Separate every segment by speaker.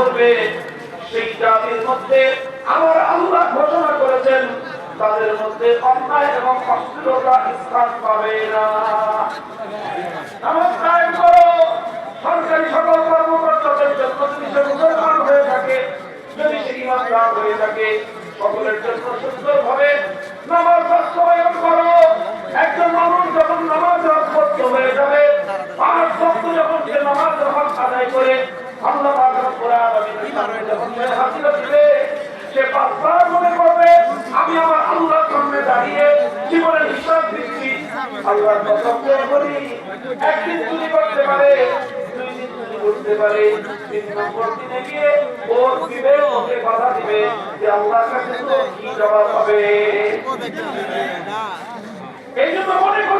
Speaker 1: করবে সেই জাতির মধ্যে আমার আল্লাহ ঘোষণা করেছেন, তাদের মধ্যে অন্যায় এবং অশ্লীলতা স্থান পাবে না। করো, সরকারি সকল কর্মকর্তাদের জন্য যদি সে মুসলমান হয়ে থাকে, যদি সে হয়ে থাকে, সকলের জন্য নামাজ বাস্তবায়ন করো। একজন মানুষ যখন নামাজ হয়ে যাবে, পাঁচ ভক্ত যখন সে নামাজ আদায় করে, আল্লাহ পাক রব্বুল আলামিনের সামনে যখন সে পাঁচবার মনে করবে আমি আমার আল্লাহর সামনে দাঁড়িয়ে জীবনের হিসাব দিচ্ছি আল্লাহর কসম করে বলি একদিন চুরি করতে পারে দুই দিন চুরি করতে পারে তিন নম্বর দিনে গিয়ে ওর বিবেক ওকে বাধা দিবে যে আল্লাহর কাছে তো কি জবাব হবে এই জন্য মনে করবেন না নামাজ শুধুমাত্র একটা ধর্মীয় বিষয়। নামাজ ইসলামের সবচেয়ে গুরুত্বপূর্ণ স্তম্ভ।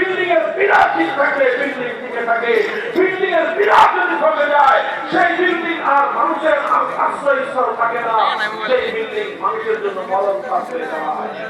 Speaker 1: বিরাট ঠিক থাকলে বিল্ডিং টিকে থাকে বিল্ডিং এর বিরাট যদি কমে যায়, সেই বিল্ডিং আর মানুষের আশ্রয়স্থল থাকে না। সেই বিল্ডিং মানুষের জন্য মরণ হয়ে যায়।